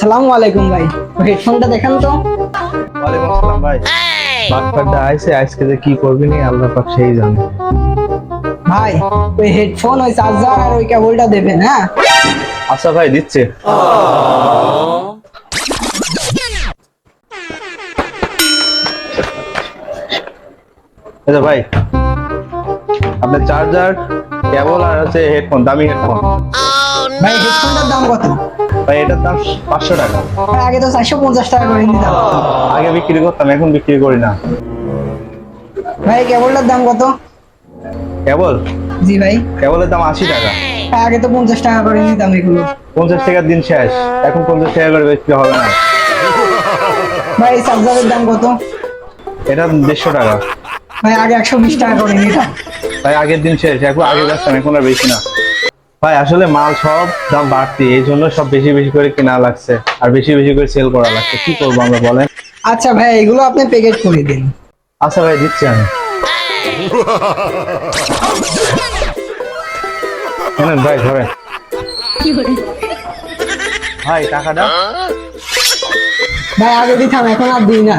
সালামু আলাইকুম ভাই। হেডফোনটা দেখান তো। ওয়ালাইকুম আসসালাম ভাই। বাটপারটা আইসে আজকে যে কি করবি নি আল্লাহ পাক সেই জানে। ভাই ওই হেডফোন ওই চার্জার আর ওই কেবলটা দেবেন হ্যাঁ? আচ্ছা ভাই দিচ্ছে। আচ্ছা ভাই আপনার চার্জার কেবল আর হচ্ছে হেডফোন দামি হেডফোন ভাই হেডফোনটার দাম কত? ভাই এটার দাম পাঁচশো টাকা। আগে তো চারশো পঞ্চাশ টাকা করে নিতাম। আগে বিক্রি করতাম এখন বিক্রি করি না। ভাই কেবলটার দাম কত? কেবল? জি ভাই। কেবলের দাম আশি টাকা। আগে তো পঞ্চাশ টাকা করে নিতাম এগুলো। পঞ্চাশ টাকার দিন শেষ। এখন পঞ্চাশ টাকা করে বিক্রি হবে না। ভাই চার্জারের দাম কত? এটা দেড়শো টাকা। ভাই আগে একশো বিশ টাকা করে নিতাম। ভাই আগের দিন শেষ। এখন আগে যাচ্ছেন এখন আর বেশি না। ভাই আসলে মাল সব দাম বাড়তি এই জন্য সব বেশি বেশি করে কেনা লাগছে আর বেশি বেশি করে সেল করা লাগছে। কি করব আমরা বলেন? আচ্ছা ভাই এগুলো আপনি প্যাকেট করে দিন। আচ্ছা ভাই দিচ্ছি আমি। শুনেন ভাই ধরেন। ভাই টাকাটা ভাই আগে দিতাম এখন আর দিই না।